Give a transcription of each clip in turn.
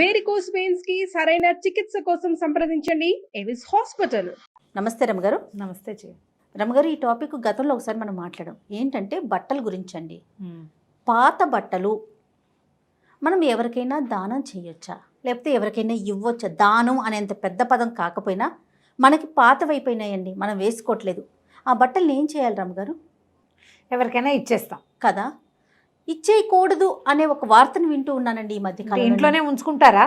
Varicose వెయిన్స్కి సరైన చికిత్స కోసం సంప్రదించండి. ఎవిస్ హాస్పిటల్ నమస్తే రమగారు. నమస్తే చే. రమగారు ఈ టాపిక్ గతంలో ఒకసారి మనం మాట్లాడాం. ఏంటంటే బట్టల గురించి అండి పాత బట్టలు మనం ఎవరికైనా దానం చేయొచ్చా? లేకపోతే ఎవరికైనా ఇవ్వచ్చా? దానం అనేంత పెద్ద పదం కాకపోయినా మనకి పాతవైపోయినాయండి మనం వేసుకోవట్లేదు. ఆ బట్టల్ని ఏం చేయాలి రమగారు? ఎవరికైనా ఇచ్చేస్తాం. కదా? ఇచ్చేయకూడదు అనే ఒక వార్తను వింటూ ఉన్నానండి ఈ మధ్య. ఇంట్లోనే ఉంచుకుంటారా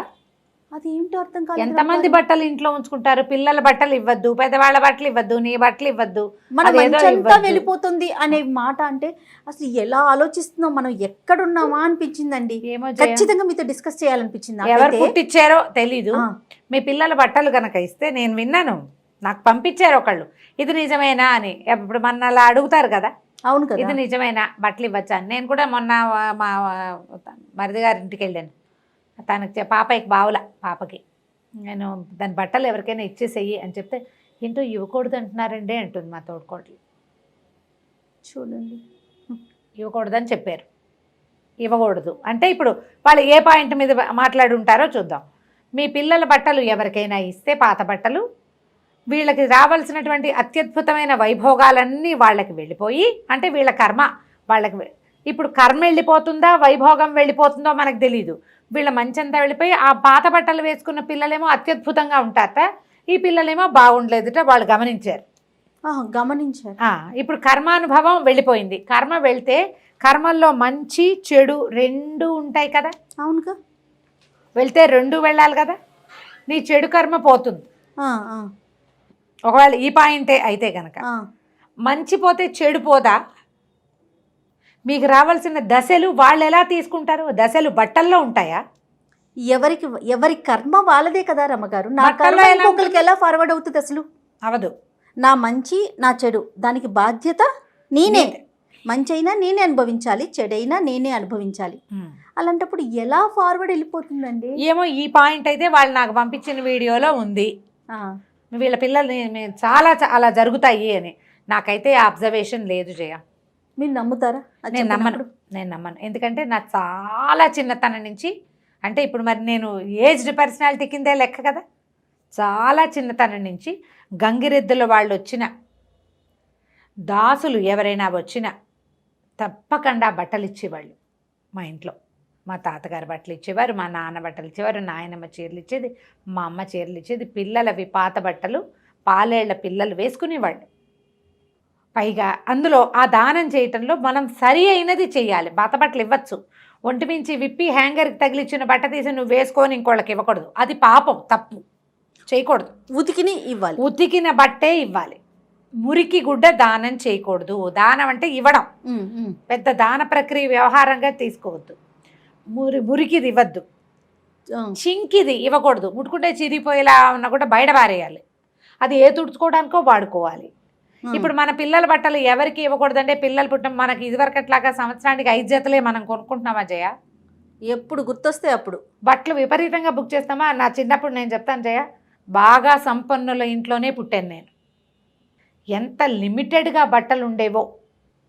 అది ఏంటో అర్థం కాలేదు ఎంతమంది. బట్టలు ఇంట్లో ఉంచుకుంటారు పిల్లల బట్టలు ఇవ్వద్దు పెద్దవాళ్ళ బట్టలు ఇవ్వద్దు నీ బట్టలు ఇవ్వద్దు మన. వెళ్ళిపోతుంది అనే మాట అంటే అసలు ఎలా ఆలోచిస్తున్నాం మనం ఎక్కడున్నామా అనిపించిందండి. ఖచ్చితంగా మీతో డిస్కస్ చేయాలనిపించింది ఎవరు నాకైతే. పుట్టించారో తెలీదు మీ పిల్లల బట్టలు గనక ఇస్తే నేను విన్నాను నాకు పంపించారు ఒకళ్ళు ఇది నిజమేనా అని ఇప్పుడు మన అలా అడుగుతారు కదా అవును కదా. ఇది నిజమేనా? బట్టలు ఇవ్వచ్చా? నేను కూడా మొన్న మా మరిది గారి ఇంటికి వెళ్ళాను. తనకి పాపకి బావుల పాపకి. నేను దాని బట్టలు ఎవరికైనా ఇచ్చేసేయి అని చెప్తే ఏంటో ఇవ్వకూడదు అంటున్నారండి అంటుంది మా తోడుకోట్లు చూడండి. ఇవ్వకూడదని చెప్పారు. ఇవ్వకూడదు. అంటే ఇప్పుడు వాళ్ళు ఏ పాయింట్ మీద మాట్లాడి ఉంటారో చూద్దాం. మీ పిల్లల బట్టలు ఎవరికైనా ఇస్తే పాత బట్టలు వీళ్ళకి రావాల్సినటువంటి అత్యద్భుతమైన వైభోగాలన్నీ వాళ్ళకి వెళ్ళిపోయి అంటే వీళ్ళ కర్మ వాళ్ళకి ఇప్పుడు కర్మ వెళ్ళిపోతుందా వైభోగం వెళ్ళిపోతుందో మనకు తెలియదు వీళ్ళ మంచంతా వెళ్ళిపోయి ఆ పాత బట్టలు వేసుకున్న పిల్లలేమో అత్యద్భుతంగా ఉంటారట ఈ పిల్లలేమో బాగుండలేదుట వాళ్ళు గమనించారు. గమనించారు. ఇప్పుడు కర్మానుభవం వెళ్ళిపోయింది. కర్మ వెళ్తే కర్మల్లో మంచి చెడు రెండు ఉంటాయి కదా. అవునుగా వెళ్తే రెండు వెళ్ళాలి కదా. నీ చెడు కర్మ పోతుంది. ఒకవేళ ఈ పాయింటే అయితే గనక. ఆ. మంచి పోతే చెడు పోదా? మీకు రావాల్సిన దశలు వాళ్ళు ఎలా తీసుకుంటారు? దశలు బట్టల్లో ఉంటాయా? ఎవరికి ఎవరి కర్మ వాళ్ళదే కదా రమ్మగారు. నా కర్మ ఎలా ఇంకొకరికి? ఎలా ఫార్వర్డ్ అవుతుంది అసలు? అవదు. నా మంచి నా చెడు దానికి బాధ్యత నేనే. మంచి అయినా నేనే అనుభవించాలి చెడైనా నేనే అనుభవించాలి. అలాంటప్పుడు ఎలా ఫార్వర్డ్ వెళ్ళిపోతుందండి? ఏమో ఈ పాయింట్ అయితే వాళ్ళు నాకు పంపించిన వీడియోలో ఉంది. వీళ్ళ పిల్లల్ని చాలా అలా జరుగుతాయి అని. నాకైతే అబ్జర్వేషన్ లేదు జయ. మీరు నమ్ముతారా? నేను నమ్మను? నేను నమ్మను. ఎందుకంటే నాకు చాలా చిన్నతనం నుంచి అంటే ఇప్పుడు మరి నేను ఏజ్డ్ పర్సనాలిటీ కిందే లెక్క కదా. చాలా చిన్నతనం నుంచి గంగిరెద్దుల వాళ్ళు వచ్చిన దాసులు ఎవరైనా వచ్చినా తప్పకుండా బట్టలు ఇచ్చేవాళ్ళు మా ఇంట్లో. మా తాతగారు బట్టలు ఇచ్చేవారు మా నాన్న బట్టలు ఇచ్చేవారు నాయనమ్మ చీరలు ఇచ్చేది మా అమ్మ చీరలు ఇచ్చేది. పిల్లలవి పాత బట్టలు పాలేళ్ళ పిల్లలు వేసుకునేవాళ్ళు. పైగా అందులో ఆ దానం చేయటంలో మనం సరి అయినది చేయాలి. పాత బట్టలు ఇవ్వచ్చు. ఒంటి మించి విప్పి హ్యాంగర్కి తగిలిచ్చిన బట్ట తీసి నువ్వు వేసుకొని ఇంకోళ్ళకి ఇవ్వకూడదు. అది పాపం తప్పు. చేయకూడదు. ఉతికిని ఇవ్వాలి. ఉతికిన బట్టే ఇవ్వాలి. మురికి గుడ్డ దానం చేయకూడదు. దానం అంటే ఇవ్వడం. పెద్ద దాన ప్రక్రియ వ్యవహారంగా తీసుకోవద్దు. మురి మురికిది ఇవ్వద్దు. చింకిది ఇవ్వకూడదు. ముట్టుకుంటే చిరిగిపోయేలా ఉన్నా కూడా బయట పారేయాలి. అది ఏ తుడుచుకోవడానికో వాడుకోవాలి. ఇప్పుడు మన పిల్లల బట్టలు ఎవరికి ఇవ్వకూడదంటే పిల్లలు పుట్టం మనకి ఇదివరకట్లాగా సంవత్సరానికి ఐదు జతలే మనం కొనుక్కుంటున్నామా జయ? ఎప్పుడు గుర్తొస్తే అప్పుడు. బట్టలు విపరీతంగా బుక్ చేస్తామా? నా చిన్నప్పుడు నేను చెప్తాను జయ బాగా సంపన్నుల ఇంట్లోనే పుట్టాను నేను. ఎంత లిమిటెడ్గా బట్టలు ఉండేవో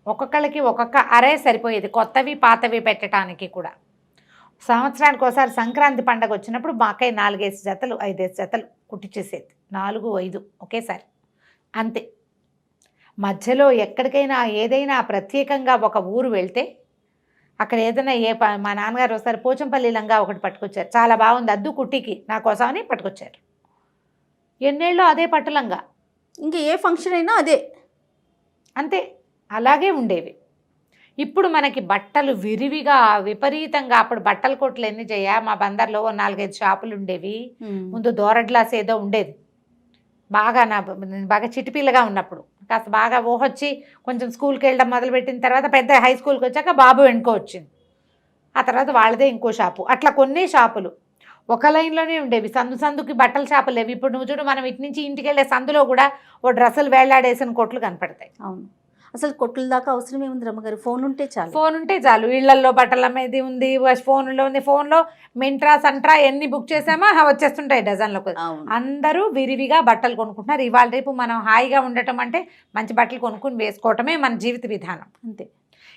ఒక్కొక్కళ్ళకి ఒక్కొక్క అరే సరిపోయేది. కొత్తవి పాతవి పెట్టడానికి కూడా. సంవత్సరానికి ఒకసారి సంక్రాంతి పండగ వచ్చినప్పుడు మా అక్కయ్య నాలుగేసి జతలు ఐదేసి జతలు కుట్టించేసేది నాలుగు ఐదు ఒకేసారి. అంతే. మధ్యలో ఎక్కడికైనా ఏదైనా ప్రత్యేకంగా ఒక ఊరు వెళ్తే అక్కడ ఏదైనా ఏ మా నాన్నగారు ఒకసారి పోచంపల్లి లంగా ఒకటి పట్టుకొచ్చారు. చాలా బాగుంది. అద్దు కుట్టికి నా కోసమని పట్టుకొచ్చారు. ఎన్నేళ్ళు అదే పట్టులంగా. ఇంకా ఏ ఫంక్షన్ అయినా అదే. అంతే. అలాగే ఉండేవి. ఇప్పుడు మనకి బట్టలు విరివిగా విపరీతంగా అప్పుడు బట్టల కొట్లు ఎన్ని చేయ? మా బందర్లో ఓ నాలుగైదు షాపులు ఉండేవి. ముందు దూర గ్లాస్ ఏదో ఉండేది. బాగా నా బాగా చిటిపిల్లగా ఉన్నప్పుడు. కాస్త బాగా ఊహొచ్చి కొంచెం స్కూల్కి వెళ్ళడం మొదలుపెట్టిన తర్వాత పెద్ద హై స్కూల్కి వచ్చాక బాబు వెనుకో వచ్చింది. ఆ తర్వాత వాళ్ళదే ఇంకో షాపు. అట్లా కొన్ని షాపులు. ఒక లైన్లోనే ఉండేవి. సందు సందుకి బట్టల షాపులు లేవు. ఇప్పుడు నువ్వు చూడు మనం ఇటు నుంచి ఇంటికి వెళ్ళే సందులో కూడా ఓ డ్రెస్సులు వేలాడేసిన కొట్లు కనపడతాయి. అవును. అసలు కొట్టుల దాకా అవసరం ఏముంది రమ్మగారు? ఫోన్ ఉంటే చాలు. ఫోన్ ఉంటే చాలు. ఇళ్ళల్లో బట్టల మీద ఉంది ఫోన్లో ఉంది. ఫోన్లో మింట్రా సంట్రా ఎన్ని బుక్ చేసామా వచ్చేస్తుంటాయి డజన్లో అందరూ విరివిగా బట్టలు కొనుక్కుంటున్నారు. ఇవాళ రేపు మనం హాయిగా ఉండటం అంటే మంచి బట్టలు కొనుక్కుని వేసుకోవటమే మన జీవిత విధానం. అంతే.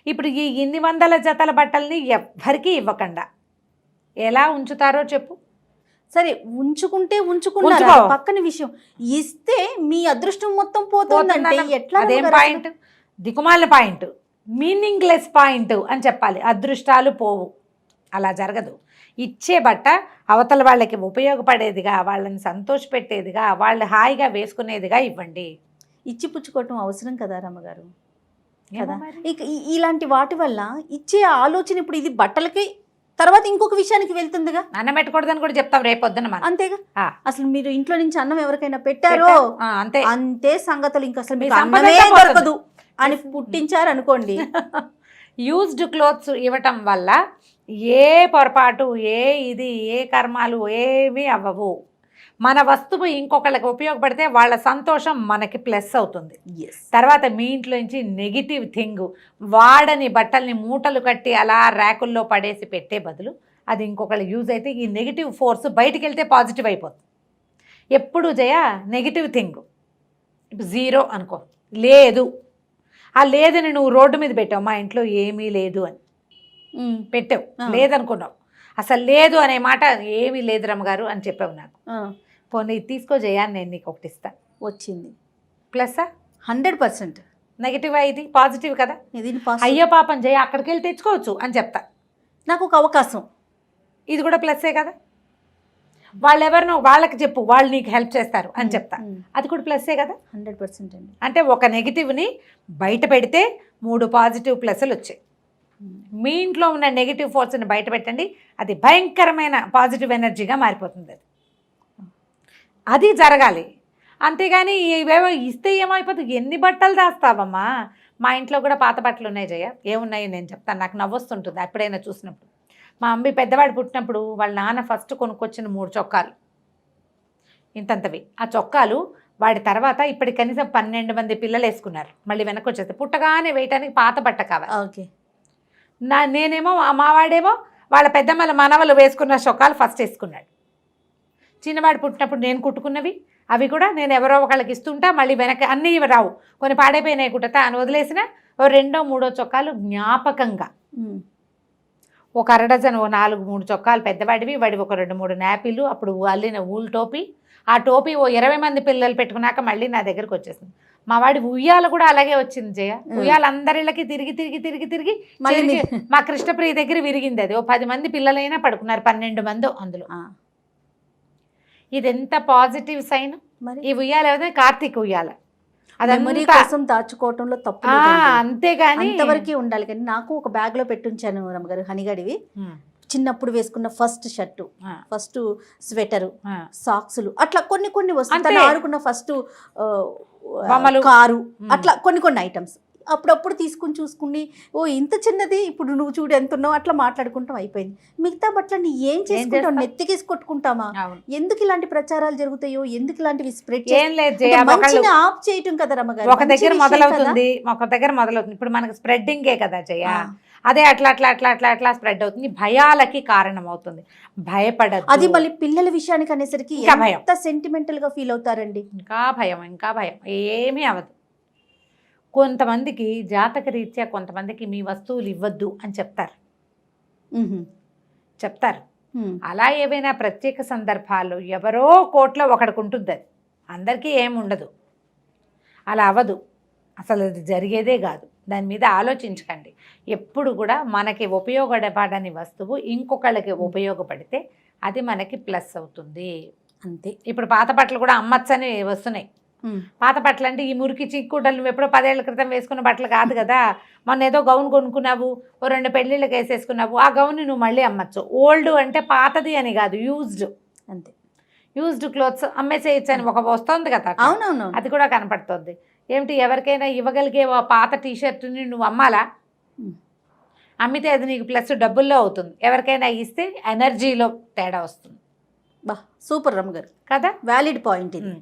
ఇప్పుడు ఈ ఇన్ని వందల జతల బట్టల్ని ఎవ్వరికీ ఇవ్వకుండా ఎలా ఉంచుతారో చెప్పు. సరే ఉంచుకుంటే ఉంచుకున్నారు? ఉంచుకో. అది పక్కన విషయం ఇస్తే మీ అదృష్టం మొత్తం పోతుందంటే ఎట్లా అదేం? పాయింట్? దికుమాల పాయింట్ మీనింగ్లెస్ పాయింట్ అని చెప్పాలి. అదృష్టాలు పోవు. అలా జరగదు. ఇచ్చే బట్ట అవతల వాళ్ళకి ఉపయోగపడేదిగా వాళ్ళని సంతోషపెట్టేదిగా వాళ్ళు హాయిగా వేసుకునేదిగా ఇవ్వండి. ఇచ్చి పుచ్చుకోవటం అవసరం కదా రమ్మగారు? కదా. ఇక ఇలాంటి వాటి వల్ల ఇచ్చే ఆలోచన ఇప్పుడు ఇది బట్టలకి తర్వాత ఇంకొక విషయానికి వెళ్తుందిగా? అన్నం పెట్టకూడదని కూడా చెప్తాం రేపు పొద్దున మనం అంతేగా. అసలు మీరు ఇంట్లో నుంచి అన్నం ఎవరికైనా పెట్టారో? అంతే. అంతే సంగతులు. ఇంకా అసలు అన్నమే. దొరకదు. అని పుట్టించారు అనుకోండి యూజ్డ్ క్లోత్స్ ఇవ్వటం వల్ల ఏ పొరపాటు ఏ ఇది ఏ కర్మాలు ఏమీ అవ్వవు. మన వస్తువు ఇంకొకళ్ళకి ఉపయోగపడితే వాళ్ళ సంతోషం మనకి ప్లస్ అవుతుంది. తర్వాత మీ ఇంట్లో నుంచి నెగిటివ్ థింగ్ వాడని బట్టల్ని మూటలు కట్టి అలా ర్యాకుల్లో పడేసి పెట్టే బదులు అది ఇంకొకళ్ళు యూజ్ అయితే ఈ నెగిటివ్ ఫోర్స్ బయటికి వెళ్తే పాజిటివ్ అయిపోతుంది. ఎప్పుడు జయ? నెగిటివ్ థింగ్ ఇప్పుడు జీరో అనుకో. లేదు. ఆ లేదని నువ్వు రోడ్డు మీద పెట్టావు మా ఇంట్లో ఏమీ లేదు అని. పెట్టావు. లేదనుకున్నావు. అసలు లేదు అనే మాట ఏమీ లేదు రమ్మగారు అని చెప్పావు నాకు. పోనీ తీసుకో జయ నేను నీకు ఒకటి ఇస్తా. వచ్చింది. ప్లస్సా హండ్రెడ్ పర్సెంట్. నెగిటివ్ ఇది? పాజిటివ్ కదా? ఇది అయ్యో పాపం జయ అక్కడికి వెళ్ళి తెచ్చుకోవచ్చు అని చెప్తా. నాకు ఒక అవకాశం. ఇది కూడా ప్లస్సే కదా? వాళ్ళు ఎవరినో వాళ్ళకి చెప్పు వాళ్ళు నీకు హెల్ప్ చేస్తారు అని చెప్తా. అది కూడా ప్లస్సే కదా? హండ్రెడ్ పర్సెంట్ అండి. అంటే ఒక నెగిటివ్ని బయట పెడితే మూడు పాజిటివ్ ప్లస్లు వచ్చాయి. మీ ఇంట్లో ఉన్న నెగిటివ్ ఫోర్స్ని బయట పెట్టండి అది భయంకరమైన పాజిటివ్ ఎనర్జీగా మారిపోతుంది అది. అది జరగాలి. అంతేగాని ఇవేవో ఇస్తే ఏమైపోతుంది ఎన్ని బట్టలు దాస్తావమ్మా? మా ఇంట్లో కూడా పాత బట్టలు ఉన్నాయి జయ ఏమున్నాయి నేను చెప్తాను నాకు నవ్వొస్తుంటుంది ఎప్పుడైనా చూసినప్పుడు. మా అమ్మ పెద్దవాడు పుట్టినప్పుడు వాళ్ళ నాన్న ఫస్ట్ కొనుక్కొచ్చిన మూడు చొక్కాలు. ఇంతంతవి. ఆ చొక్కాలు వాడి తర్వాత ఇప్పటి కనీసం పన్నెండు మంది పిల్లలు వేసుకున్నారు. మళ్ళీ వెనక్కి వచ్చేస్తే పుట్టగానే వేయటానికి పాత బట్ట కావాలి. ఓకే. నా నేనేమో మా మావాడేమో వాళ్ళ పెద్దమ్మల మనవలు వేసుకున్న చొక్కాలు ఫస్ట్ వేసుకున్నాడు. చిన్నవాడు పుట్టినప్పుడు నేను కుట్టుకున్నవి. అవి కూడా నేను ఎవరో ఒకళ్ళకి ఇస్తుంటా మళ్ళీ వెనక అన్నీ రావు. కొన్ని పాడైపోయినాయి కుట్టతా అని వదిలేసిన ఓ రెండో మూడో చొక్కాలు జ్ఞాపకంగా. ఒక అర డజన్ ఓ నాలుగు మూడు చొక్కాలు పెద్దవాడివి వాడి ఒక రెండు మూడు నాపిలు అప్పుడు అల్లిన ఊల్ టోపీ. ఆ టోపీ ఓ ఇరవై మంది పిల్లలు పెట్టుకున్నాక మళ్ళీ నా దగ్గరకు వచ్చేసింది. మా వాడి ఉయ్యాల కూడా అలాగే వచ్చింది జయ. ఉయ్యాల అందరిళ్ళకి తిరిగి తిరిగి తిరిగి తిరిగి మీ- కృష్ణప్రియ దగ్గర విరిగింది అది. ఓ పది మంది పిల్లలైనా పడుకున్నారు పన్నెండు మంది అందులో. ఇది ఎంత పాజిటివ్ సైన్? ఈ ఉయ్యాల ఏదైతే కార్తీక్ ఉయ్యాల. మెమరీ కోసం దాచుకోవటంలో తప్పు. అంతేగాని అంతవరకే ఉండాలి కానీ నాకు ఒక బ్యాగ్లో పెట్టుంచాను రమ్మగారు హనిగడివి చిన్నప్పుడు వేసుకున్న ఫస్ట్ షర్టు ఫస్ట్ స్వెటరు. సాక్సులు అట్లా కొన్ని కొన్ని వస్తువులు ఆడుకున్న ఫస్ట్. కారు. అట్లా కొన్ని కొన్ని ఐటమ్స్ అప్పుడప్పుడు తీసుకుని చూసుకుని ఓ ఇంత చిన్నది ఇప్పుడు నువ్వు చూడు ఎంత ఉన్నావు అట్లా మాట్లాడుకుంటాం అయిపోయింది. మిగతా బట్టలని ఏం చేసుకుంటాం? నెత్తికేసి కొట్టుకుంటామా. ఎందుకు ఇలాంటి ప్రచారాలు జరుగుతాయో? ఎందుకు ఇలాంటివి స్ప్రెడ్ మంచిని ఆఫ్ చేయటం కదా రమ్మగారు. ఒక దగ్గర మొదలవుతుంది. ఒక దగ్గర మొదలవుతుంది. ఇప్పుడు మనకు స్ప్రెడ్డింగే కదా జయ. అదే అట్లా అట్లా అట్లా అట్లా అట్లా స్ప్రెడ్ అవుతుంది. భయాలకి కారణం అవుతుంది భయపడదు అది మళ్ళీ పిల్లల విషయానికి అనేసరికి ఇంకా భయం. ఎంత సెంటిమెంటల్గా ఫీల్ అవుతారండి. ఇంకా భయం ఇంకా భయం. ఏమీ అవ్వదు. కొంతమందికి జాతక రీత్యా కొంతమందికి మీ వస్తువులు ఇవ్వద్దు అని చెప్తారు. చెప్తారు. అలా ఏవైనా ప్రత్యేక సందర్భాల్లో ఎవరో కోట్లో ఒకడికి ఉంటుంది అది అందరికీ ఏం ఉండదు. అలా అవ్వదు. అసలు అది జరిగేదే కాదు. దాని మీద ఆలోచించకండి. ఎప్పుడు కూడా మనకి ఉపయోగపడని వస్తువు ఇంకొకళ్ళకి ఉపయోగపడితే అది మనకి ప్లస్ అవుతుంది. అంతే. ఇప్పుడు పాత బట్టలు కూడా అమ్మచ్చని వస్తున్నాయి. పాత బట్టలు అంటే ఈ మురికి చిక్కుడలు నువ్వు ఎప్పుడో పదేళ్ళ క్రితం వేసుకున్న బట్టలు కాదు కదా. మొన్న ఏదో గౌన్ కొనుక్కున్నావు ఓ రెండు పెళ్ళిళ్ళకి వేసేసుకున్నావు. ఆ గౌన్ నువ్వు మళ్ళీ అమ్మచ్చు. ఓల్డ్ అంటే పాతది అని కాదు యూజ్డ్ అంతే. యూజ్డ్ క్లోత్స్ అమ్మేసేయచ్చు అని ఒక వస్తుంది కదా. అవునవును. అది కూడా కనపడుతుంది. ఏమిటి ఎవరికైనా ఇవ్వగలిగే ఓ పాత టీ షర్ట్ని నువ్వు అమ్మాలా. అమ్మితే అది నీకు ప్లస్ డబ్బుల్లో అవుతుంది. ఎవరికైనా ఇస్తే ఎనర్జీలో తేడా వస్తుంది. బా సూపర్ రమ్మ గారు కదా? వ్యాలిడ్ పాయింట్ ఇది.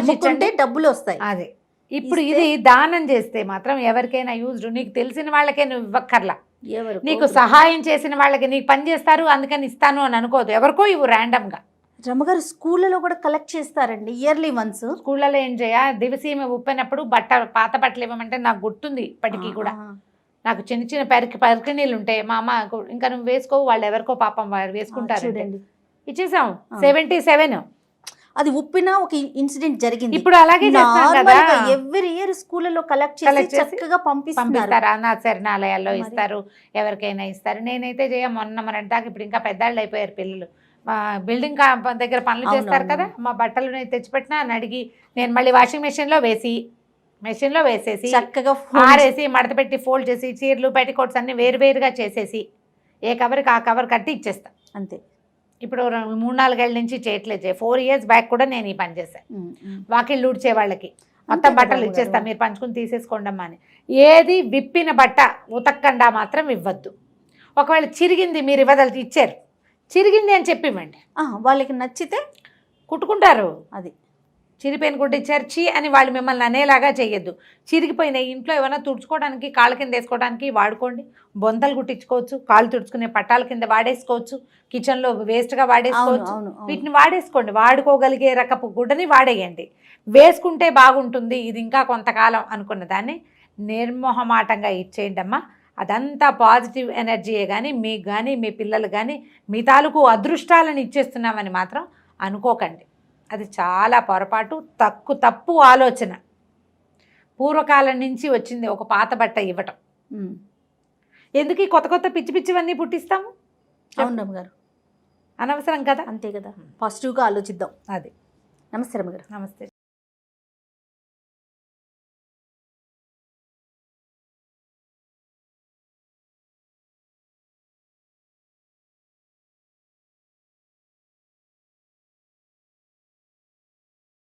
అమ్ముకుంటే డబ్బులు వస్తాయి. అదే. ఇప్పుడు ఇది దానం చేస్తే మాత్రం ఎవరికైనా యూజ్డ్ నీకు తెలిసిన వాళ్ళకే నువ్వు ఇవ్వక్కర్లా. ఎవరు నీకు సహాయం చేసిన వాళ్ళకి నీకు పని చేస్తారు అందుకని ఇస్తాను అని అనుకోదు. ఎవరికో ఇవ్వు ర్యాండమ్గా రమ్మగారు స్కూళ్ళలో కూడా కలెక్ట్ చేస్తారండి ఇయర్లీ వన్స్ స్కూళ్ళలో ఏం చేయ? దివసీమ ఉప్పినప్పుడు బట్ట పాత బట్టలు ఇవ్వమంటే నాకు గుర్తుంది ఇప్పటికీ కూడా. నాకు చిన్న చిన్న పెరికి పరికిణీళ్ళు ఉంటాయి. మా అమ్మ ఇంకా నువ్వు వేసుకోవు వాళ్ళు ఎవరికో పాపం వారు వేసుకుంటారు. ఇచ్చేసాం. Seventy seven. అది ఉప్పిన ఒక ఇన్సిడెంట్ జరిగింది. ఇప్పుడు అలాగే ఎవ్రీ ఇయర్ స్కూళ్ళలో కలెక్ట్ చేసి చక్కగా పంపిస్తారు. అనాథ శరణాలయాల్లో. ఇస్తారు. ఎవరికైనా ఇస్తారు. నేనైతే చేయ మొన్న మన దాకా ఇప్పుడు ఇంకా పెద్దాళ్ళు అయిపోయారు పిల్లలు. బిల్డింగ్ దగ్గర పనులు చేస్తారు. కదా. మా బట్టలు నేను తెచ్చిపెట్టినా అని అడిగి నేను మళ్ళీ వాషింగ్ మెషిన్లో వేసి మెషిన్లో వేసేసి చక్కగా ఆరేసి మడత పెట్టి ఫోల్డ్ చేసి చీరలు పెట్టికోట్స్ అన్ని వేరువేరుగా చేసేసి ఏ కవర్కి ఆ కవర్ కట్టి ఇచ్చేస్తా. అంతే. ఇప్పుడు మూడు నాలుగేళ్ళ నుంచి చేయట్లేదు ఫోర్ ఇయర్స్ బ్యాక్ కూడా నేను ఈ పని చేశాను. వాకిళ్ళు ఊడ్చే వాళ్ళకి. మొత్తం బట్టలు ఇచ్చేస్తా. మీరు పంచుకుని తీసేసుకోండి అమ్మా అని. ఏది విప్పిన బట్ట ఉతక్కండా మాత్రం ఇవ్వద్దు. ఒకవేళ చిరిగింది మీరు ఇవ్వదలిచి ఇచ్చారు. చిరిగింది అని చెప్పి ఇవ్వండి. ఆ, వాళ్ళకి నచ్చితే కుట్టుకుంటారు. అది. చిరిపోయిన గుడ్డ ఇచ్చారు చీ అని వాళ్ళు మిమ్మల్ని అనేలాగా చేయొద్దు. చిరిగిపోయిన ఇంట్లో ఏమైనా తుడుచుకోవడానికి కాళ్ళ కింద వేసుకోవడానికి వాడుకోండి. బొంతలు కుట్టించుకోవచ్చు కాళ్ళు తుడుచుకునే పట్టాల కింద వాడేసుకోవచ్చు కిచెన్లో వేస్ట్గా వాడేసుకోవచ్చు. వీటిని వాడేసుకోండి. వాడుకోగలిగే రకపు గుడ్డని వాడేయండి. వేసుకుంటే బాగుంటుంది ఇది ఇంకా కొంతకాలం అనుకున్న దాన్ని నిర్మోహమాటంగా ఇచ్చేయండి అమ్మా. అదంతా పాజిటివ్ ఎనర్జీయే కానీ మీకు కానీ మీ పిల్లలు కానీ మీ తాలూకు అదృష్టాలను ఇచ్చేస్తున్నామని మాత్రం అనుకోకండి. అది చాలా పొరపాటు తక్కు తప్పు ఆలోచన. పూర్వకాలం నుంచి వచ్చింది ఒక పాత బట్ట ఇవ్వటం. ఎందుకు ఈ కొత్త కొత్త పిచ్చి పిచ్చివన్నీ పుట్టిస్తాము? అవును రమ్మ గారు అనవసరం కదా? అంతే కదా. పాజిటివ్గా ఆలోచిద్దాం. అది. నమస్తే రమ్మ గారు నమస్తే.